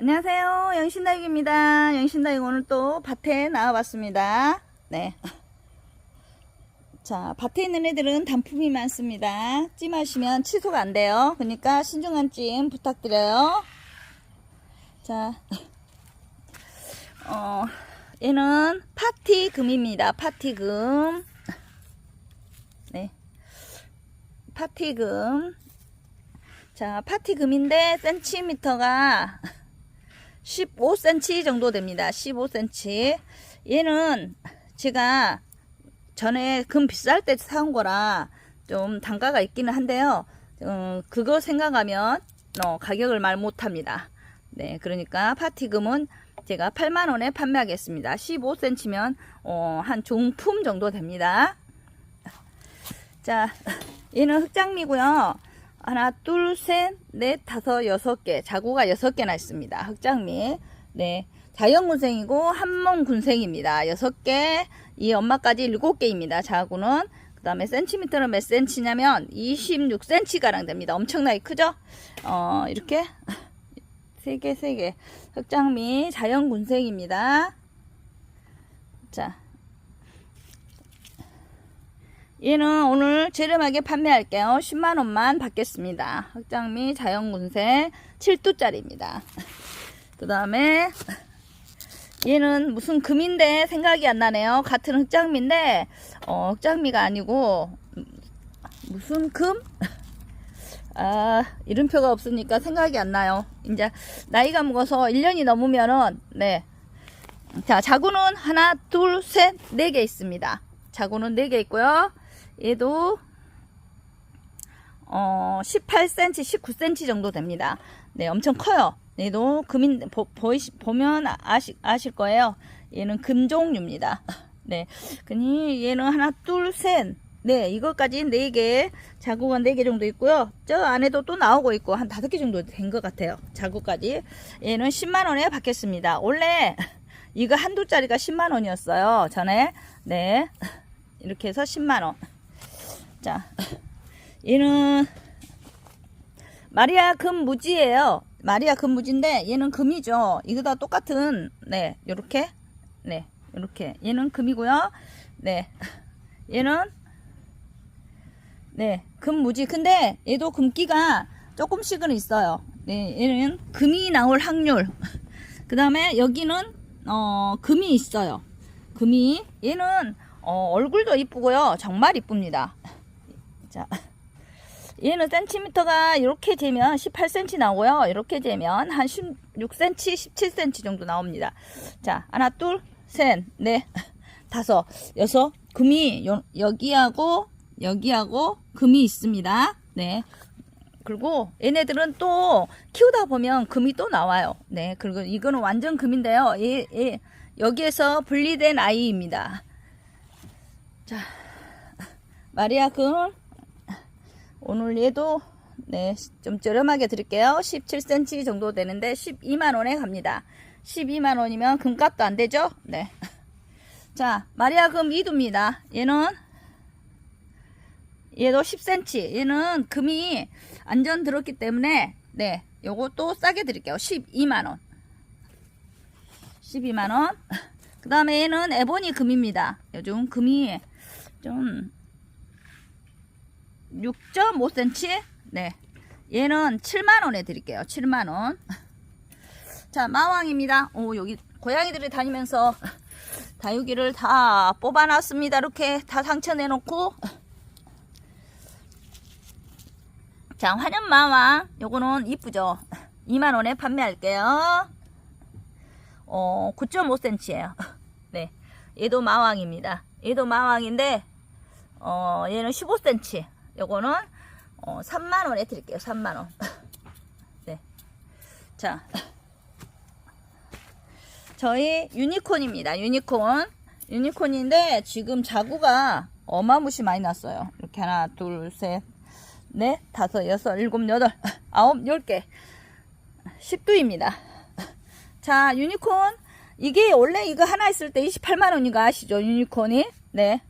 안녕하세요. 영신다육입니다. 영신다육 오늘 또 밭에 나와봤습니다. 네. 자, 밭에 있는 애들은 단품이 많습니다. 찜하시면 취소가 안 돼요. 그러니까 신중한 찜 부탁드려요. 자, 어, 얘는 파티금입니다. 파티금. 네. 파티금. 자, 파티금인데 센티미터가 15cm 정도 됩니다. 15cm. 얘는 제가 전에 금 비쌀 때 사온 거라 좀 단가가 있기는 한데요. 어, 그거 생각하면 어, 가격을 말 못합니다. 네, 그러니까 파티금은 제가 8만원에 판매하겠습니다. 15cm면 어, 한 중품 정도 됩니다. 자, 얘는 흑장미고요. 하나, 둘, 셋, 넷, 다섯, 여섯 개. 자구가 여섯 개나 있습니다. 흑장미. 네. 자연군생이고 한몸군생입니다. 여섯 개. 이 엄마까지 일곱 개입니다. 자구는. 그 다음에 센티미터는 몇 센치냐면 26cm가량 됩니다. 엄청나게 크죠? 어, 이렇게. 세 개, 세 개. 흑장미 자연군생입니다. 자. 얘는 오늘 저렴하게 판매할게요. 10만원만 받겠습니다. 흑장미 자연군생 7두짜리입니다. 그 다음에 얘는 무슨 금인데 생각이 안 나네요. 같은 흑장미인데 어, 흑장미가 아니고 음, 무슨 금? 아 이름표가 없으니까 생각이 안 나요. 이제 나이가 먹어서 1년이 넘으면은 네. 자 자구는 하나 둘 셋 네 개 있습니다. 자구는 네 개 있고요. 얘도 어 18cm, 19cm 정도 됩니다. 네, 엄청 커요. 얘도 금인 보, 보이시, 보면 아시, 아실 거예요. 얘는 금 종류입니다. 네, 그니 얘는 하나, 둘, 셋. 네, 이것까지 네 개, 자구가 네개 정도 있고요. 저 안에도 또 나오고 있고 한 다섯 개 정도 된 것 같아요. 자구까지. 얘는 10만 원에 받겠습니다. 원래 이거 한두 짜리가 10만 원이었어요. 전에. 네. 이렇게 해서 10만 원. 자, 얘는 마리아 금 무지예요. 마리아 금 무지인데 얘는 금이죠. 이거 다 똑같은 네, 요렇게 네, 요렇게 얘는 금이고요. 네, 얘는 네, 금 무지. 근데 얘도 금기가 조금씩은 있어요. 네, 얘는 금이 나올 확률. 그 다음에 여기는 어 금이 있어요. 금이 얘는 어, 얼굴도 이쁘고요. 정말 이쁩니다. 자, 얘는 센티미터가 이렇게 재면 18cm 나오고요. 이렇게 재면 한 16cm, 17cm 정도 나옵니다. 자, 하나, 둘, 셋, 넷, 다섯, 여섯, 금이 요, 여기하고 여기하고 금이 있습니다. 네. 그리고 얘네들은 또 키우다 보면 금이 또 나와요. 네. 그리고 이거는 완전 금인데요. 얘, 얘, 여기에서 분리된 아이입니다. 자, 마리아 금 오늘 얘도 네, 좀 저렴하게 드릴게요. 17cm 정도 되는데 12만 원에 갑니다. 12만 원이면 금값도 안 되죠? 네. 자, 마리아 금 이두입니다. 얘는 얘도 10cm. 얘는 금이 안전 들었기 때문에 네, 또 싸게 드릴게요. 12만 원. 12만 원. 그 다음에 얘는 에보니 금입니다. 요즘 금이 좀 6.5cm? 네. 얘는 7만원에 드릴게요. 7만원. 자, 마왕입니다. 오, 여기 고양이들이 다니면서 다육이를 다 뽑아놨습니다. 이렇게 다 상처 내놓고. 자, 환연 마왕. 요거는 이쁘죠? 2만원에 판매할게요. 어, 9.5cm예요. 네. 얘도 마왕입니다. 얘도 마왕인데, 어, 얘는 15cm. 요거는, 어, 3만원에 드릴게요. 3만원. 네. 자. 저희 유니콘입니다. 유니콘. 유니콘인데, 지금 자구가 어마무시 많이 났어요. 이렇게 하나, 둘, 셋, 넷, 다섯, 여섯, 일곱, 여덟, 아홉, 열 개. 10두입니다. 자, 유니콘. 이게 원래 이거 하나 있을 때 28만원인 거 아시죠? 유니콘이. 네.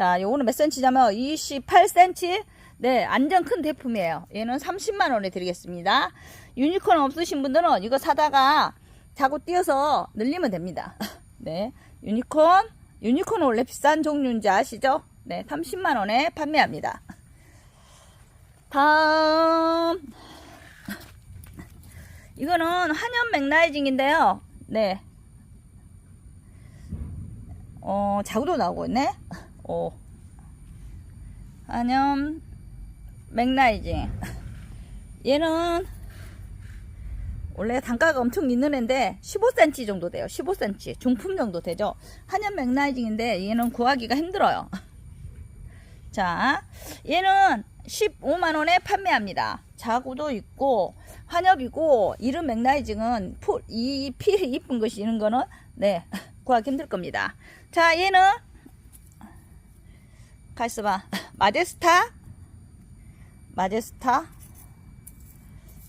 자, 요거는 몇 cm냐면 28cm. 네, 안전 큰 제품이에요. 얘는 30만 원에 드리겠습니다. 유니콘 없으신 분들은 이거 사다가 자고 띄어서 늘리면 됩니다. 네. 유니콘, 유니콘은 원래 비싼 종류인지 아시죠? 네. 30만 원에 판매합니다. 다음. 이거는 한연 맥라이징인데요. 네. 어, 자구도 나오고 있네. 오. 한연 맥라이징. 얘는 원래 단가가 엄청 있는 애인데 15cm 정도 돼요. 15cm. 중품 정도 되죠. 한연 맥라이징인데 얘는 구하기가 힘들어요. 자, 얘는 15만 원에 판매합니다. 자구도 있고, 환엽이고, 이름 맥라이징은 풀, 이 필이 이쁜 것이 이런 거는, 네, 구하기 힘들 겁니다. 자, 얘는, 가있어봐. 마제스타, 마제스타,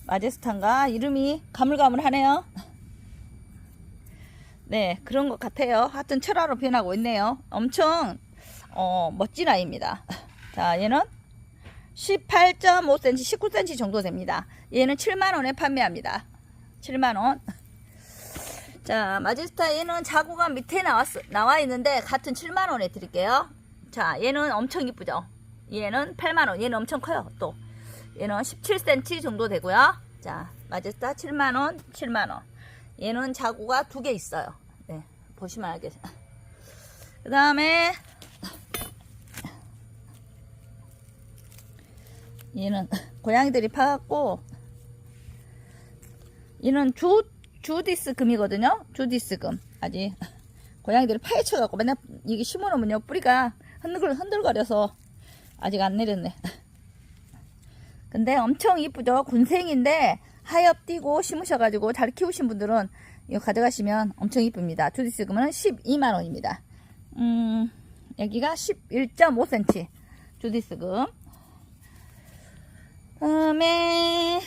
마제스타인가? 이름이 가물가물하네요. 네, 그런 것 같아요. 하여튼 철화로 변하고 있네요. 엄청, 어, 멋진 아이입니다. 자, 얘는 18.5cm, 19cm 정도 됩니다. 얘는 7만원에 판매합니다. 7만원. 자, 마제스타 얘는 자구가 밑에 나왔, 나와 있는데 같은 7만원에 드릴게요. 자, 얘는 엄청 이쁘죠? 얘는 8만원. 얘는 엄청 커요, 또. 얘는 17cm 정도 되고요. 자, 마제스타 7만원, 7만원. 얘는 자구가 두 개 있어요. 네, 보시면 알겠어요. 그 다음에, 얘는 고양이들이 파갖고 얘는 주 주디스 금이거든요. 주디스 금 아직 고양이들이 파헤쳐갖고 맨날 이게 심어놓으면요 뿌리가 흔들 흔들거려서 아직 안 내렸네. 근데 엄청 이쁘죠. 군생인데 하엽 띄고 심으셔가지고 잘 키우신 분들은 이거 가져가시면 엄청 이쁩니다. 주디스 금은 12만 원입니다. 음 여기가 11.5cm 주디스 금. 다음에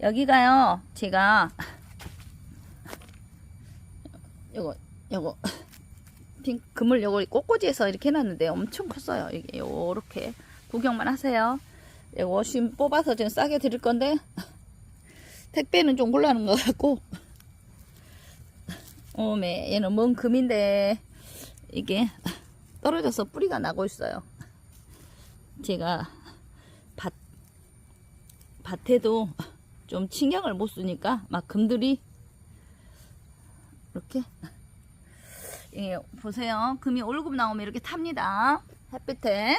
여기가요 제가 요거 요거 핑 그물 요거 꽃꽂이에서 이렇게 해놨는데 엄청 컸어요. 이게 요렇게 구경만 하세요. 심 뽑아서 지금 싸게 드릴 건데 택배는 좀 곤란한 것 같고. 오메 얘는 뭔 금인데. 이게 떨어져서 뿌리가 나고 있어요. 제가 밭, 밭에도 좀 신경을 못 쓰니까 막 금들이 이렇게 예, 보세요. 금이 올금 나오면 이렇게 탑니다. 햇빛에.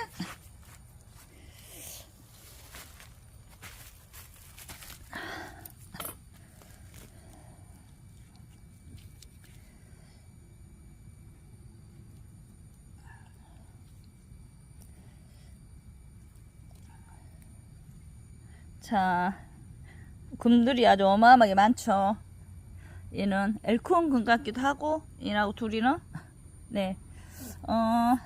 자, 금들이 아주 어마어마하게 많죠. 얘는 금 같기도 하고, 얘하고 둘이는, 네, 어,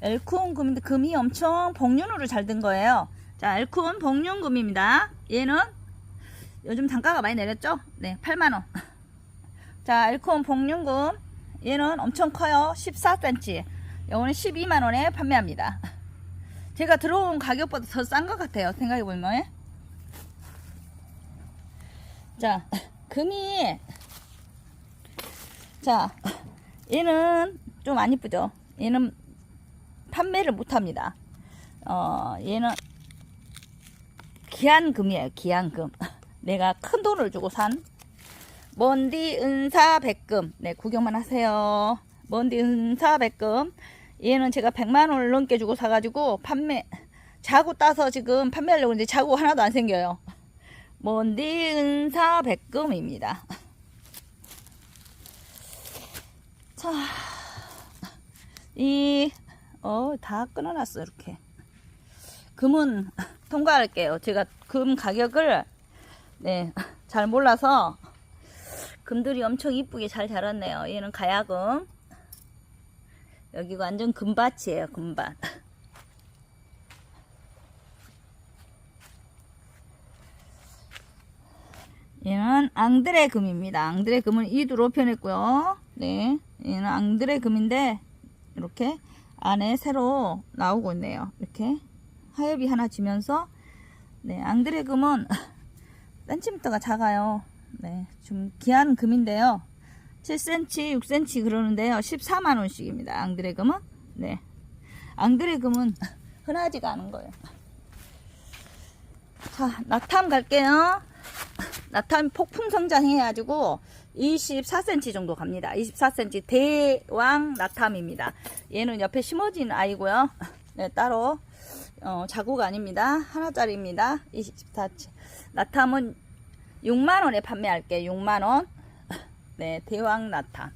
엘코온 금인데 금이 엄청 복륜으로 잘 든 거예요. 자, 엘코온 복륜 금입니다. 얘는 요즘 단가가 많이 내렸죠? 네, 8만원. 자, 엘코온 복륜금. 얘는 엄청 커요. 14cm. 요거는 12만원에 판매합니다. 제가 들어온 가격보다 더 싼 것 같아요. 생각해보면. 자, 금이, 자, 얘는 좀 안 이쁘죠? 얘는 판매를 못 합니다. 어, 얘는 기한금이에요. 기한금. 내가 큰 돈을 주고 산 먼디 은사 백금. 네, 구경만 하세요. 먼디 은사 백금. 얘는 제가 100만 원을 넘게 주고 사가지고 판매 자구 따서 지금 판매하려고 했는데 자구 하나도 안 생겨요. 먼디 은사 백금입니다. 자, 이, 어, 다 끊어놨어, 이렇게. 금은 통과할게요. 제가 금 가격을, 네, 잘 몰라서, 금들이 엄청 이쁘게 잘 자랐네요. 얘는 가야금. 여기가 완전 금밭이에요, 금밭. 얘는 앙드레 금입니다. 앙드레 금은 이두로 변했고요. 네, 얘는 앙드레 금인데 이렇게 안에 새로 나오고 있네요. 이렇게 하엽이 하나 지면서 네, 앙드레 금은 센티미터가 작아요. 네, 좀 귀한 금인데요. 7cm, 6cm 그러는데요. 14만 원씩입니다. 앙드레 금은. 네. 앙드레 금은 흔하지가 않은 거예요. 자, 나탐 갈게요. 나탐 폭풍 성장해가지고 24cm 정도 갑니다. 24cm 대왕 나탐입니다. 얘는 옆에 심어진 아이고요. 네, 따로 어, 자국 아닙니다. 하나짜리입니다. 24cm. 나탐은 6만원에 판매할게요. 6만원. 네, 대왕 나탐.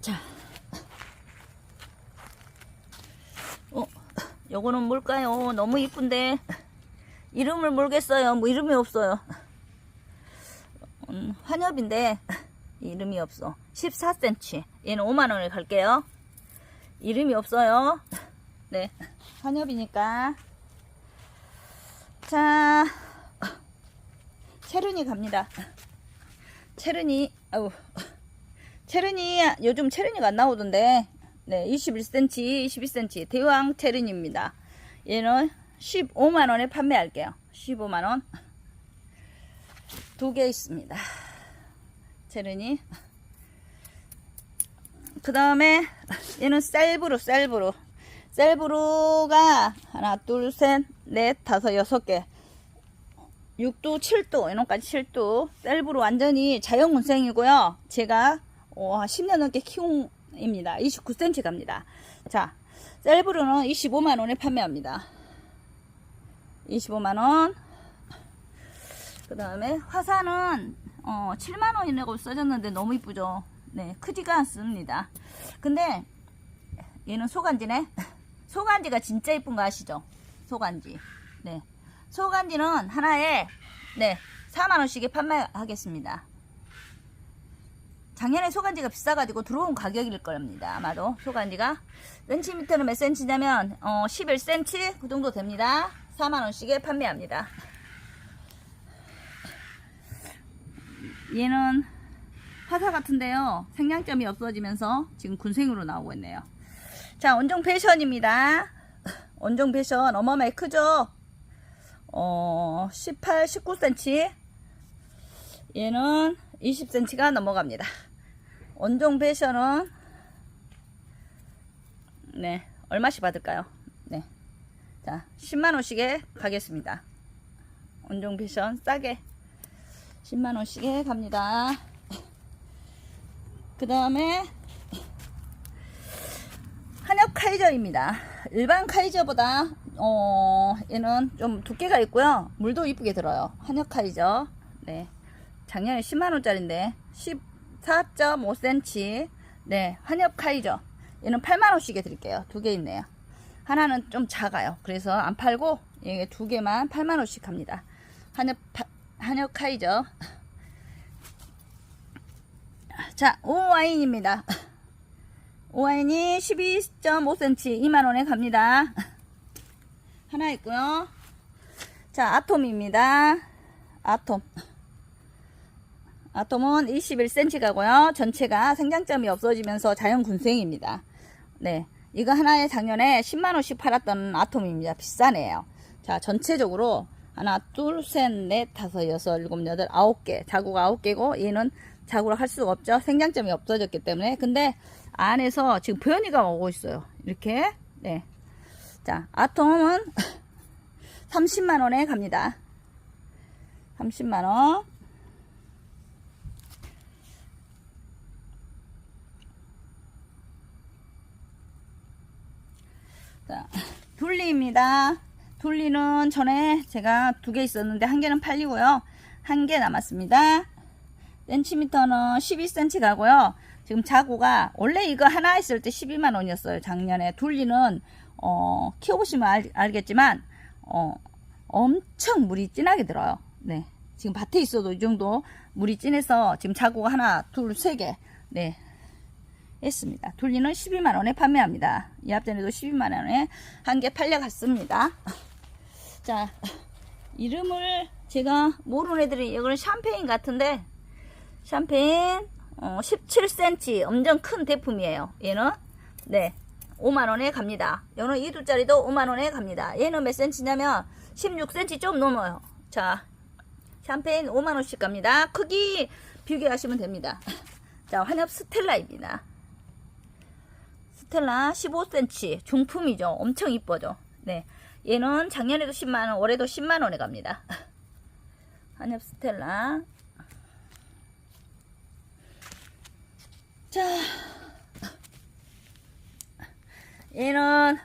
자. 어, 요거는 뭘까요? 너무 이쁜데. 이름을 모르겠어요. 뭐 이름이 없어요. 음, 환엽인데 이름이 없어. 14cm. 얘는 5만 원에 갈게요. 이름이 없어요. 네, 환엽이니까. 자, 체르니 갑니다. 체르니, 아우, 체르니 요즘 체르니가 안 나오던데. 네, 21cm, 22cm 대왕 체르니입니다. 얘는 15만 원에 판매할게요. 15만 원. 두 개 있습니다. 체르니. 그 다음에 얘는 셀브루, 셀브루. 셀브루가 하나, 둘, 셋, 넷, 다섯, 여섯 개. 6도, 7도, 이놈까지 7도. 셀브루 완전히 자연군생이고요. 제가 어, 10년 넘게 키움 입니다. 29cm 갑니다. 자, 셀브루는 25만원에 판매합니다. 25만원. 그 다음에 화사는 어, 7만원이라고 써졌는데 너무 이쁘죠. 네, 크지가 않습니다. 근데 얘는 소간지네. 소간지가 진짜 이쁜 거 아시죠? 소간지. 네. 소간지는 하나에 네, 4만 원씩에 판매하겠습니다. 작년에 소간지가 비싸가지고 들어온 가격일 겁니다. 아마도 소간지가 센티미터는 몇 센치냐면 어, 11cm 그 정도 됩니다. 4만 원씩에 판매합니다. 얘는 화사 같은데요. 생량점이 없어지면서 지금 군생으로 나오고 있네요. 자, 원종 패션입니다. 원종 패션 어마어마하게 크죠? 어, 18, 19cm. 얘는 20cm가 넘어갑니다. 원종 패션은 네, 얼마씩 받을까요? 네. 자, 10만 원씩에 가겠습니다. 원종 패션 싸게 10만 원씩에 갑니다. 그 다음에 한엽 카이저입니다. 일반 카이저보다 어 얘는 좀 두께가 있고요. 물도 이쁘게 들어요. 한엽 카이저. 네. 작년에 10만 원짜리인데 14.5cm. 네, 한엽 카이저. 얘는 8만 원씩에 드릴게요. 두 개 있네요. 하나는 좀 작아요. 그래서 안 팔고 이게 두 개만 8만 원씩 합니다. 한엽 파- 한엽 카이저. 자, 오와인입니다. 오와인이 12.5cm 2만원에 갑니다. 하나 있고요. 자, 아톰입니다. 아톰. 아톰은 21cm 가고요. 전체가 생장점이 없어지면서 자연 군생입니다. 네. 이거 하나에 작년에 10만원씩 팔았던 아톰입니다. 비싸네요. 자, 전체적으로 하나, 둘, 셋, 넷, 다섯, 여섯, 일곱, 여덟, 아홉 개. 자국 아홉 개고 얘는 자국을 할 수가 없죠. 생장점이 없어졌기 때문에. 근데 안에서 지금 변이가 오고 있어요. 이렇게. 네. 자, 아톰은 30만원에 갑니다. 30만원. 자, 둘리입니다. 둘리는 전에 제가 두 개 있었는데 한 개는 팔리고요. 한 개 남았습니다. 센티미터는 12cm 가고요. 지금 자구가 원래 이거 하나 있을 때 12만 원이었어요. 작년에 둘리는 어, 키워보시면 알, 알겠지만 어, 엄청 물이 진하게 들어요. 네, 지금 밭에 있어도 이 정도 물이 진해서 지금 자구가 하나, 둘, 세 개. 네, 했습니다. 둘리는 12만 원에 판매합니다. 이 앞전에도 12만 원에 한 개 팔려갔습니다. 자, 이름을 제가 모르는 애들이 이거는 샴페인 같은데 샴페인 어, 17cm 엄청 큰 대품이에요. 얘는 네 5만원에 갑니다. 얘는 2두짜리도 5만원에 갑니다. 얘는 몇 cm냐면 16cm 좀 넘어요. 자, 샴페인 5만원씩 갑니다. 크기 비교하시면 됩니다. 자, 환엽 스텔라입니다. 스텔라 15cm 중품이죠. 엄청 이뻐죠. 네. 얘는 작년에도 10만원, 올해도 10만원에 갑니다. 한엽 스텔라. 자, 얘는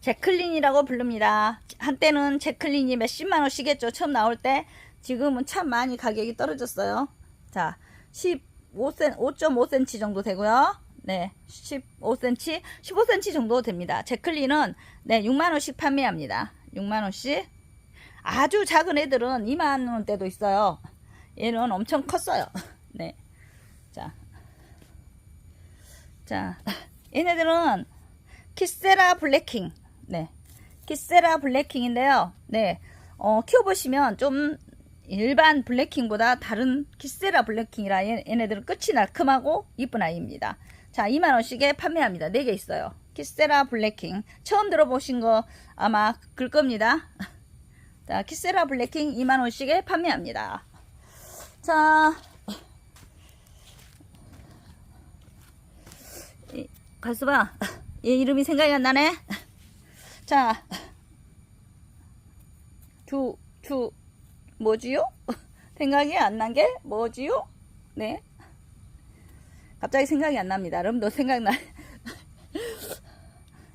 제클린이라고 부릅니다. 한때는 제클린이 몇십만원씩 했죠. 처음 나올 때. 지금은 참 많이 가격이 떨어졌어요. 자, 15cm, 5.5cm 정도 되고요. 네, 15cm, 15cm 정도 됩니다. 제클린은 네, 6만원씩 판매합니다. 6만원씩. 아주 작은 애들은 2만원대도 있어요. 얘는 엄청 컸어요. 네. 자. 자, 얘네들은 키세라 블랙킹. 네. 키세라 블랙킹인데요. 네. 어, 키워보시면 좀 일반 블랙킹보다 다른 키세라 블랙킹이라 얘- 얘네들은 끝이 날큼하고 이쁜 아이입니다. 자, 2만원씩에 판매합니다. 4개 있어요. 키세라 블랙킹. 처음 들어보신 거 아마 글 겁니다. 자, 키세라 블랙킹 2만원씩에 판매합니다. 자, 이, 가수봐. 얘 이름이 생각이 안 나네. 자, 주, 주, 뭐지요? 생각이 안 난 게 뭐지요? 네. 갑자기 생각이 안 납니다. 여러분도 생각나.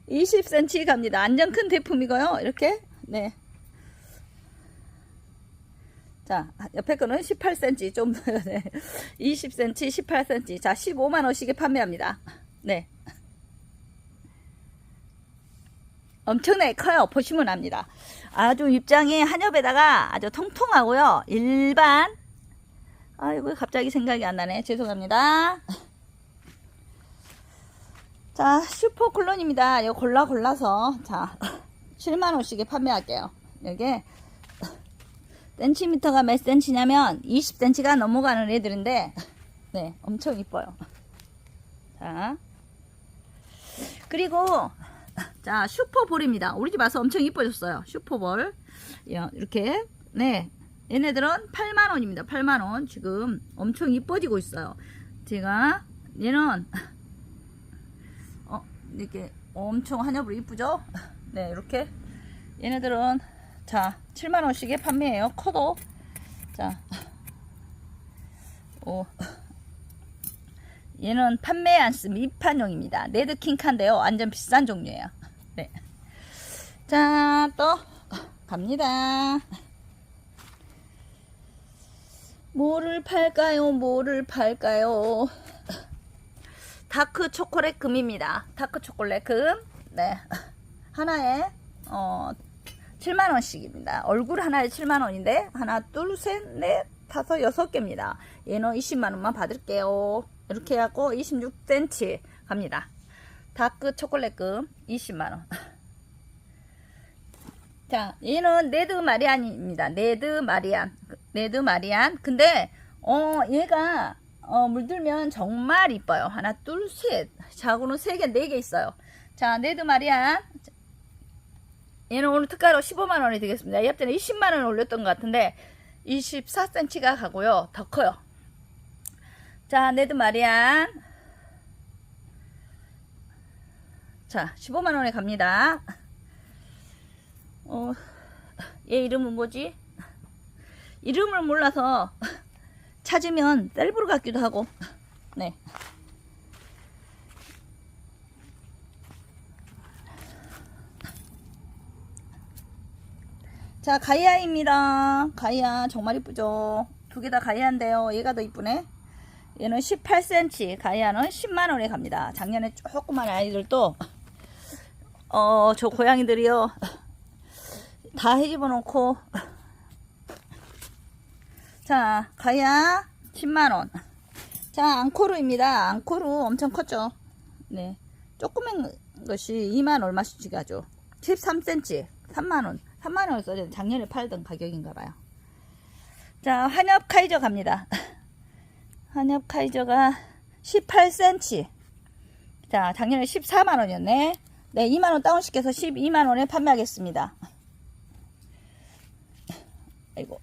20cm 갑니다. 안전 큰 제품이고요. 이렇게. 네. 자, 옆에 거는 18cm. 좀, 네. 20cm, 18cm. 자, 15만원씩에 판매합니다. 네. 엄청나게 커요. 보시면 압니다. 아주 입장이 한엽에다가 아주 통통하고요. 일반. 아이고, 갑자기 생각이 안 나네. 죄송합니다. 자, 슈퍼 콜론입니다. 이거 골라 골라서. 자, 7만원씩에 판매할게요. 이게, 센티미터가 몇 센치냐면 20cm가 넘어가는 애들인데, 네, 엄청 이뻐요. 자. 그리고, 자, 슈퍼볼입니다. 우리 집 와서 엄청 이뻐졌어요. 슈퍼볼. 야, 이렇게. 네. 얘네들은 8만원입니다. 8만원. 지금 엄청 이뻐지고 있어요. 제가, 얘는, 어, 이렇게 엄청 한엽으로 이쁘죠? 네, 이렇게. 얘네들은, 자, 7만원씩에 판매해요. 커도. 자, 오. 얘는 판매 안 쓰, 미판용입니다. 레드킹카인데요. 완전 비싼 종류예요. 네. 자, 또 갑니다. 뭐를 팔까요? 뭐를 팔까요? 다크 초콜릿 금입니다. 다크 초콜릿 금. 네. 하나에 어 7만 원씩입니다. 얼굴 하나에 7만 원인데 하나, 둘, 셋, 넷, 다섯, 여섯 개입니다. 얘는 20만 원만 받을게요. 이렇게 해갖고 26cm 갑니다. 다크 초콜릿금 20만 원. 자, 얘는 네드 마리안입니다. 네드 마리안. 네드 마리안. 근데 어 얘가 어 물들면 정말 이뻐요. 하나, 둘, 셋. 자고는 세 개, 네 개 있어요. 자, 네드 마리안. 얘는 오늘 특가로 15만 원이 되겠습니다. 옆전에 20만 원 올렸던 것 같은데 24cm가 가고요. 더 커요. 자, 네드 마리안. 자, 15만 원에 갑니다. 어, 얘 이름은 뭐지? 이름을 몰라서 찾으면 셀브로 같기도 하고. 네. 자, 가이아입니다. 가이아 정말 이쁘죠? 두 개 다 가이아인데요. 얘가 더 이쁘네. 얘는 18cm, 가이아는 10만원에 갑니다. 작년에 조그만 아이들도, 어, 저 고양이들이요. 다 해집어 놓고. 자, 가이아 10만원. 자, 앙코르입니다. 앙코르 엄청 컸죠? 네. 조그만 것이 2만 얼마씩 가죠. 13cm, 3만원. 3만원을 써야 작년에 팔던 가격인가 봐요. 자, 한엽 카이저 갑니다. 한엽 카이저가 18cm. 자, 작년에 14만원이었네. 네, 2만원 다운시켜서 12만원에 판매하겠습니다. 아이고.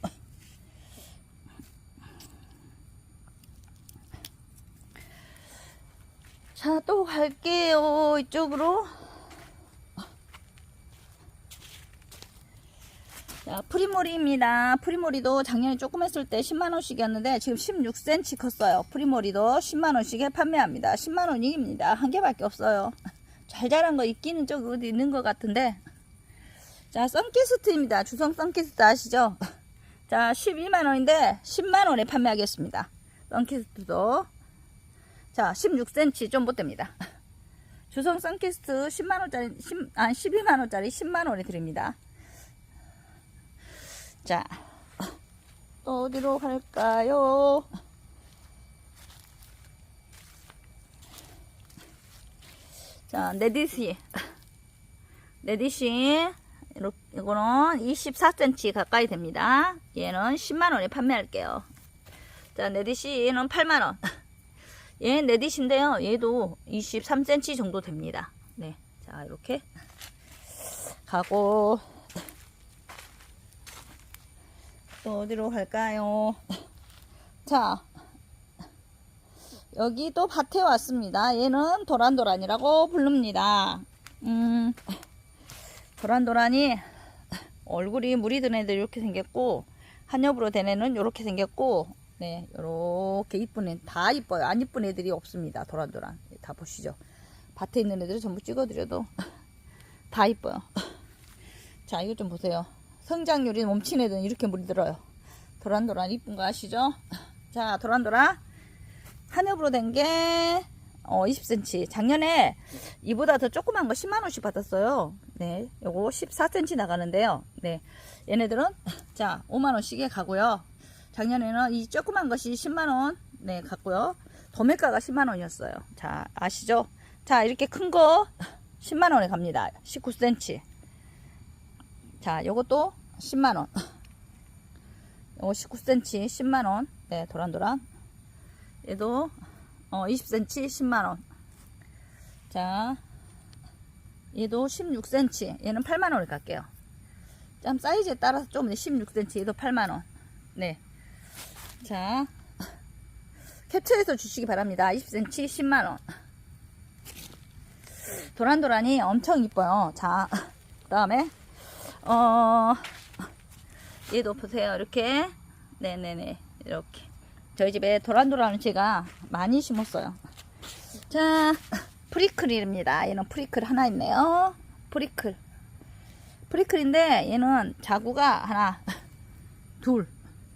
자, 또 갈게요. 이쪽으로. 자, 프리모리입니다. 프리모리도 작년에 조금 했을 때 10만원씩이었는데 지금 16cm 컸어요. 프리모리도 10만원씩에 판매합니다. 10만원씩입니다. 한 개밖에 없어요. 잘 자란 거 있기는 좀 어디 있는 것 같은데. 자, 썬키스트입니다. 주성 썬키스트 아시죠? 자, 12만원인데 10만원에 판매하겠습니다. 썬키스트도. 자, 16cm 좀 못됩니다. 주성 썬키스트 10만원짜리, 10, 아, 12만원짜리 10만원에 드립니다. 자, 또 어디로 갈까요? 자, 네디시. 네디시. 이거는 24cm 가까이 됩니다. 얘는 10만원에 판매할게요. 자, 네디시 얘는 8만원. 얘 네디시인데요. 얘도 23cm 정도 됩니다. 네. 자, 이렇게 가고, 또 어디로 갈까요? 자, 여기 또 밭에 왔습니다. 얘는 도란도란이라고 부릅니다. 음, 도란도란이 얼굴이 물이 든 애들 이렇게 생겼고, 한엽으로 된 애는 이렇게 생겼고, 네, 요렇게 이쁜 애, 다 이뻐요. 안 이쁜 애들이 없습니다. 도란도란. 다 보시죠. 밭에 있는 애들을 전부 찍어드려도 다 이뻐요. 자, 이거 좀 보세요. 성장률이 멈춘 애들은 이렇게 물이 들어요. 도란도란 이쁜 거 아시죠? 자, 도란도란. 한 엽으로 된 게, 어, 20cm. 작년에 이보다 더 조그만 거 10만원씩 받았어요. 네. 요거 14cm 나가는데요. 네. 얘네들은, 자, 5만원씩에 가고요. 작년에는 이 조그만 것이 10만원, 네, 갔고요. 도매가가 10만원이었어요. 자, 아시죠? 자, 이렇게 큰 거 10만원에 갑니다. 19cm. 자, 요것도 10만원. 요거 19cm 10만원. 네, 도란도란. 얘도 어, 20cm 10만원. 자, 얘도 16cm. 얘는 8만원을 갈게요. 참 사이즈에 따라서 좀 16cm 얘도 8만원. 네. 자, 캡처해서 주시기 바랍니다. 20cm 10만원. 도란도란이 엄청 이뻐요. 자, 그 다음에 어, 얘도 보세요. 이렇게. 네네네. 이렇게. 저희 집에 도란도란을 제가 많이 심었어요. 자, 프리클입니다. 얘는 프리클 하나 있네요. 프리클. 프리클인데 얘는 자구가 하나, 둘,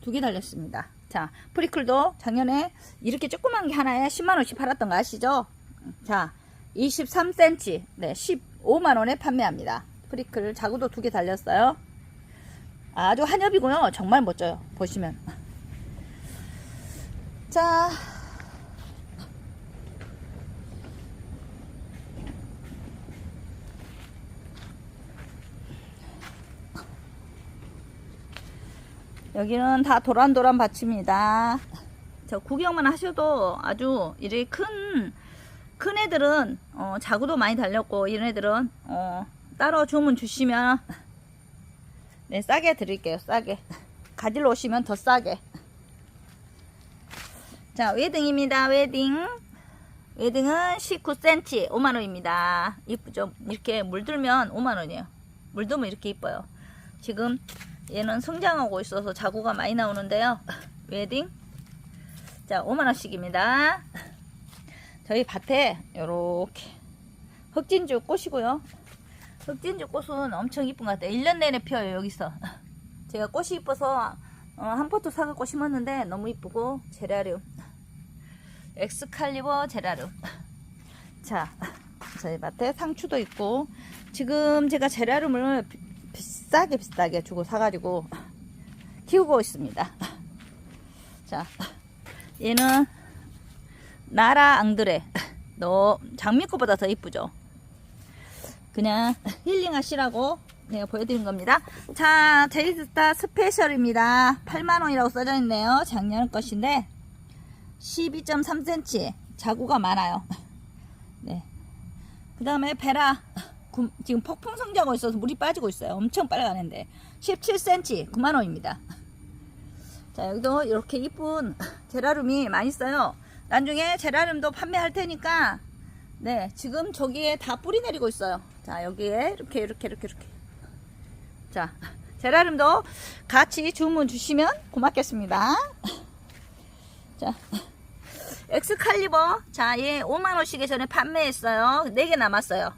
두 개 달렸습니다. 자, 프리클도 작년에 이렇게 조그만 게 하나에 10만원씩 팔았던 거 아시죠? 자, 23cm. 네, 15만원에 판매합니다. 프리클 자구도 두 개 달렸어요. 아주 한엽이고요. 정말 멋져요. 보시면. 자. 여기는 다 도란도란 밭입니다. 저 구경만 하셔도 아주 이렇게 큰, 큰 애들은, 어, 자구도 많이 달렸고, 이런 애들은, 어, 따로 주문 주시면 네 싸게 드릴게요 싸게. 가지러 오시면 더 싸게. 자 웨딩입니다 웨딩. 웨딩은 19cm 5만원입니다. 이쁘죠? 이렇게 물들면 5만원이에요. 물들면 이렇게 이뻐요. 지금 얘는 성장하고 있어서 자구가 많이 나오는데요 웨딩 자 5만원씩입니다 저희 밭에 요렇게 흑진주 꽃이고요 흑진주 꽃은 엄청 이쁜 것 같아요. 1년 내내 피어요, 여기서. 제가 꽃이 이뻐서 어, 한 포트 사갖고 심었는데 너무 이쁘고 제라늄. 엑스칼리버 제라늄. 자, 저희 밭에 상추도 있고 지금 제가 비 싸게 비싸게 주고 사가지고 키우고 있습니다. 자, 얘는 나라 앙드레. 너 장미꽃보다 더 이쁘죠? 그냥 힐링 하시라고 내가 보여드린 겁니다. 자, 제이스타 스페셜입니다. 8만원이라고 써져 있네요. 작년 것인데, 12.3cm. 자구가 많아요. 네. 그 다음에 베라 구- 지금 폭풍 성장하고 있어서 물이 빠지고 있어요. 엄청 빨간데 17cm 9만원입니다. 자 여기도 이렇게 이쁜 제라늄이 많이 있어요. 나중에 제라늄도 판매할 테니까 네 지금 저기에 다 뿌리 내리고 있어요. 자 여기에 이렇게 이렇게 이렇게 이렇게 자 제라늄도 같이 주문 주시면 고맙겠습니다. 자 엑스칼리버 자 얘 5만원씩에 전에 판매했어요 4개 남았어요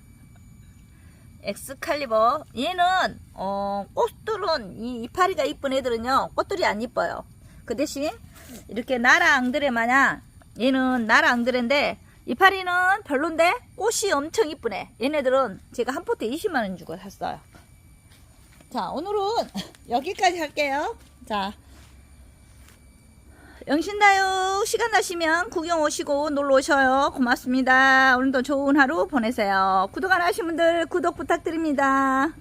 엑스칼리버. 얘는 어, 꽃들은 이 이파리가 이쁜 애들은요 꽃들이 안 이뻐요. 그 대신 이렇게 나라 앙드레 마냥 얘는 나라 앙드레인데 이파리는 별론데 꽃이 엄청 이쁘네. 얘네들은 제가 한 포트에 20만원 주고 샀어요. 자 오늘은 여기까지 할게요. 자 영신다육 시간 나시면 구경 오시고 놀러 오셔요. 고맙습니다. 오늘도 좋은 하루 보내세요. 구독 안 하신 분들 구독 부탁드립니다.